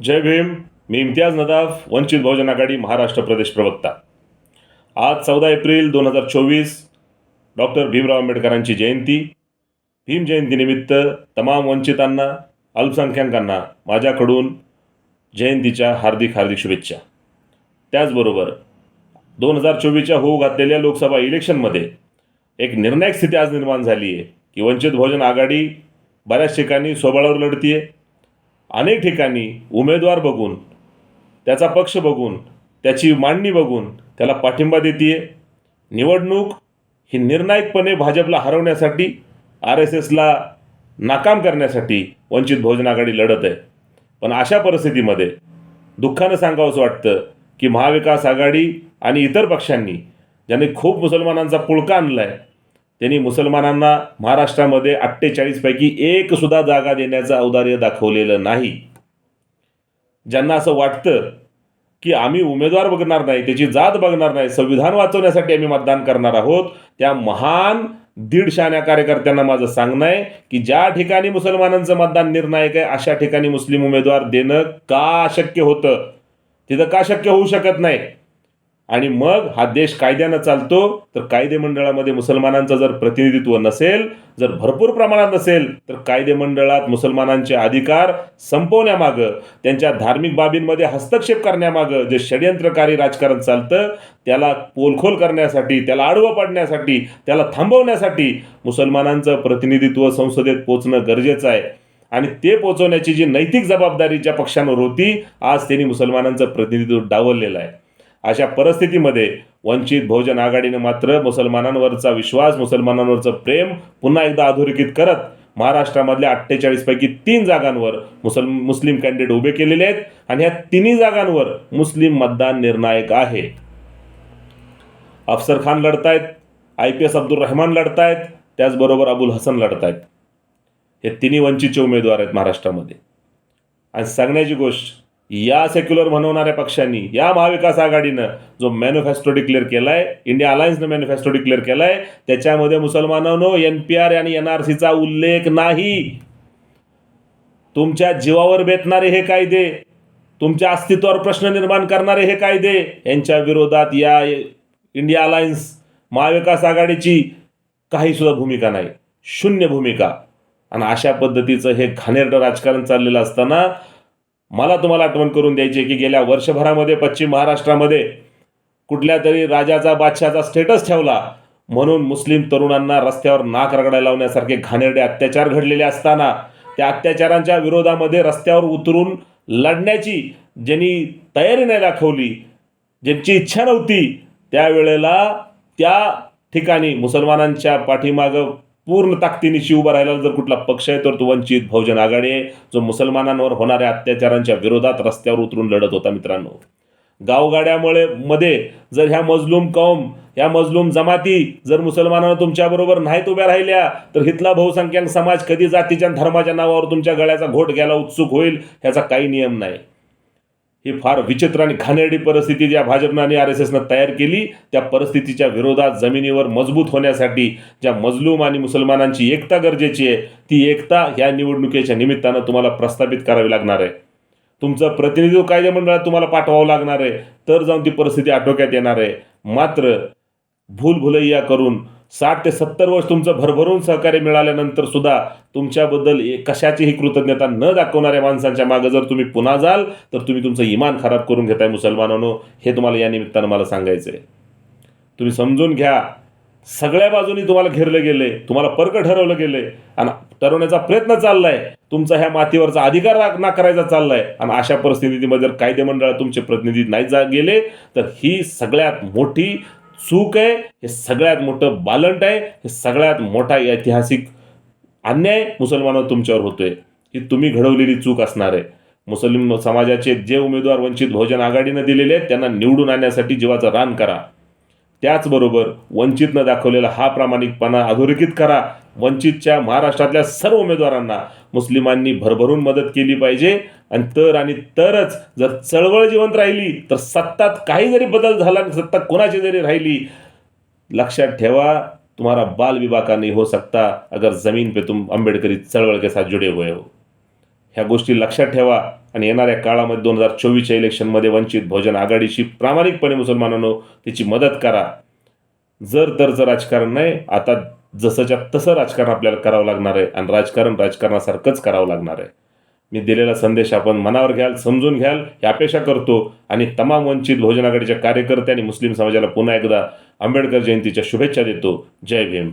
जय भीम. मी इम्तियाज नदाफ वंचित बहुजन आघाडी महाराष्ट्र प्रदेश प्रवक्ता. आज चौदा एप्रिल दोन हजार चोवीस डॉक्टर भीमराव आंबेडकरांची जयंती. भीम जयंतीनिमित्त तमाम वंचितांना अल्पसंख्याकांना माझ्याकडून जयंतीच्या हार्दिक हार्दिक शुभेच्छा. त्याचबरोबर दोन हजार चोवीसच्या होऊ घातलेल्या लोकसभा इलेक्शनमध्ये एक निर्णायक स्थिती आज निर्माण झाली आहे की वंचित बहुजन आघाडी बऱ्याच ठिकाणी स्वबळावर लढतीये. आहे अनेक ठिकाणी उमेदवार बघून त्याचा पक्ष बघून त्याची मांडणी बघून त्याला पाठिंबा देते निवडणूक ही निर्णायकपणे भाजपला हरवण्यासाठी आर एस एसला नाकाम करण्यासाठी वंचित बहुजन आघाडी लढत आहे. पण अशा परिस्थितीमध्ये दुःखानं सांगावंसं वाटतं की महाविकास आघाडी आणि इतर पक्षांनी ज्यांनी खूप मुसलमानांचा पुळका आणला आहे त्यांनी मुसलमानांना महाराष्ट्रामध्ये अठ्ठेचाळीसपैकी एक सुद्धा जागा देण्याचं औदार्य दाखवलेलं नाही. ज्यांना असं वाटतं की आम्ही उमेदवार बघणार नाही त्याची जात बघणार नाही संविधान वाचवण्यासाठी आम्ही मतदान करणार आहोत त्या महान दीडशाण्या कार्यकर्त्यांना माझं सांगणं आहे की ज्या ठिकाणी मुसलमानांचं मतदान निर्णायक आहे अशा ठिकाणी मुस्लिम उमेदवार देणं का शक्य होतं? तिथं का शक्य होऊ शकत नाही? आणि मग हा देश कायद्यानं चालतो तर कायदे मंडळामध्ये मुसलमानांचं जर प्रतिनिधित्व नसेल जर भरपूर प्रमाणात नसेल तर कायदे मंडळात मुसलमानांचे अधिकार संपवण्यामागं त्यांच्या धार्मिक बाबींमध्ये हस्तक्षेप करण्यामागं जे षडयंत्रकारी राजकारण चालतं त्याला पोलखोल करण्यासाठी त्याला आडवं पाडण्यासाठी त्याला थांबवण्यासाठी मुसलमानांचं प्रतिनिधित्व संसदेत पोचणं गरजेचं आहे. आणि ते पोचवण्याची जी नैतिक जबाबदारी ज्या पक्षांवर होती आज त्यांनी मुसलमानांचं प्रतिनिधित्व डावललेलं आहे. अशा परिस्थितीमध्ये वंचित बहुजन आघाडीनं मात्र मुसलमानांवरचा विश्वास मुसलमानांवरचं प्रेम पुन्हा एकदा अधोरेखित करत महाराष्ट्रामधल्या अठ्ठेचाळीसपैकी तीन जागांवर मुसल मुस्लिम कॅन्डिडेट उभे केलेले आहेत आणि ह्या तिन्ही जागांवर मुस्लिम मतदान निर्णायक आहे. Afsar Khan लढतायत I P S Abdul Rahman लढतायत त्याचबरोबर अबुल हसन लढतायत. हे तिन्ही वंचितचे उमेदवार आहेत महाराष्ट्रामध्ये. आणि सांगण्याची गोष्ट या सेक्युलर म्हणवणाऱ्या पक्षांनी या महाविकास आघाडीनं जो मॅनिफेस्टो डिक्लेअर केला आहे इंडिया अलायन्सनं मॅनिफेस्टो डिक्लेअर केला आहे त्याच्यामध्ये मुसलमानांनो एन पी आर आणि एन आर सीचा उल्लेख नाही. तुमच्या जीवावर बेतणारे हे कायदे तुमच्या अस्तित्वावर प्रश्न निर्माण करणारे हे कायदे यांच्या विरोधात या इंडिया अलायन्स महाविकास आघाडीची काही सुद्धा भूमिका नाही. शून्य भूमिका. आणि अशा पद्धतीचं हे घाणेरडं राजकारण चाललेलं असताना मला तुम्हाला आठवण करून द्यायची आहे की गेल्या वर्षभरामध्ये पश्चिम महाराष्ट्रामध्ये कुठल्या तरी राजाचा बादशहाचा स्टेटस ठेवला. म्हणून मुस्लिम तरुणांना रस्त्यावर नाक रगडायला लावण्यासारखे घाणेरडे अत्याचार घडलेले असताना त्या अत्याचारांच्या विरोधामध्ये रस्त्यावर उतरून लढण्याची ज्यांनी तयारी नाही दाखवली ज्यांची इच्छा नव्हती त्यावेळेला त्या ठिकाणी मुसलमानांच्या पाठीमागं पूर्ण ताकदीनिशी उभा राहिला जर कुठला पक्ष आहे तर तो वंचित बहुजन आघाडी आहे जो मुसलमानांवर होणाऱ्या अत्याचारांच्या विरोधात रस्त्यावर उतरून लढत होता मित्रांनो. गावगाड्यामुळे मध्ये जर ह्या मजलूम कौम ह्या मजलूम जमाती जर मुसलमानांना तुमच्याबरोबर नाहीत उभ्या राहिल्या तर हितला बहुसंख्याक समाज कधी जातीच्या धर्माच्या नावावर तुमच्या गळ्याचा घोट घ्यायला उत्सुक होईल ह्याचा काही नियम नाही. ही फार विचित्र आणि घाणेरडी परिस्थिती ज्या भाजपनं आणि आर एस एसनं तयार केली त्या परिस्थितीच्या विरोधात जमिनीवर मजबूत होण्यासाठी ज्या मजलूम आणि मुसलमानांची एकता गरजेची आहे ती एकता ह्या निवडणुकीच्या निमित्तानं तुम्हाला प्रस्थापित करावी लागणार आहे. तुमचं प्रतिनिधित्व कायदेमंडळात तुम्हाला पाठवावं लागणार आहे. तर जाऊन ती परिस्थिती आटोक्यात येणार आहे. मात्र भूलभुलैया करून साठ ते सत्तर वर्ष तुमचं भरभरून सहकार्य मिळाल्यानंतर सुद्धा तुमच्याबद्दल कशाचीही कृतज्ञता न दाखवणाऱ्या माणसांच्या मागं जर तुम्ही पुन्हा जाल तर तुम्ही तुमचं इमान खराब करून घेताय मुसलमानांनो. हे तुम्हाला या निमित्तानं मला सांगायचं आहे. तुम्ही समजून घ्या. सगळ्या बाजूनी तुम्हाला घेरलं गेले तुम्हाला पर्क ठरवलं गेले आणि ठरवण्याचा प्रयत्न चाललाय. तुमचा ह्या मातीवरचा अधिकार ना- नाकारायचा चाललाय. आणि अशा परिस्थितीमध्ये जर कायदेमंडळात तुमचे प्रतिनिधी नाही जा गेले तर ही सगळ्यात मोठी चूक आहे हे सगळ्यात मोठं बालंट आहे हे सगळ्यात मोठा ऐतिहासिक अन्याय मुसलमानावर तुमच्यावर होतोय ही तुम्ही घडवलेली चूक असणार आहे. मुस्लिम समाजाचे जे उमेदवार वंचित बहुजन आघाडीनं दिलेले आहेत त्यांना निवडून आणण्यासाठी जीवाचं रान करा. त्याचबरोबर वंचितनं दाखवलेला हा प्रामाणिकपणा अधोरेखित करा. वंचितच्या महाराष्ट्रातल्या सर्व उमेदवारांना मुस्लिमांनी भरभरून मदत केली पाहिजे. आणि तर आणि तरच जर चळवळ जिवंत राहिली तर सत्तात काही जरी बदल झाला सत्ता कोणाची जरी राहिली लक्षात ठेवा तुम्हारा बाल विवाह का हो सकता अगर ज़मीन पे तुम आंबेडकरी चळवळ के साथ जुड़े हुए हो. ह्या गोष्टी लक्षात ठेवा. आणि येणाऱ्या काळामध्ये दोन हजार चोवीसच्या इलेक्शनमध्ये वंचित बहुजन आघाडीशी प्रामाणिकपणे मुसलमानांनो तिची मदत करा. जर तरचं राजकारण नाही आता जसंच्या तसं राजकारण आपल्याला करावं लागणार आहे आणि राजकारण राजकारणासारखंच करावं लागणार आहे. मी दिलेला संदेश आपण मनावर घ्याल समजून घ्याल ही अपेक्षा करतो आणि तमाम वंचित बहुजन आघाडीच्या कार्यकर्ते आणि मुस्लिम समाजाला पुन्हा एकदा आंबेडकर जयंतीच्या शुभेच्छा देतो. जय भीम.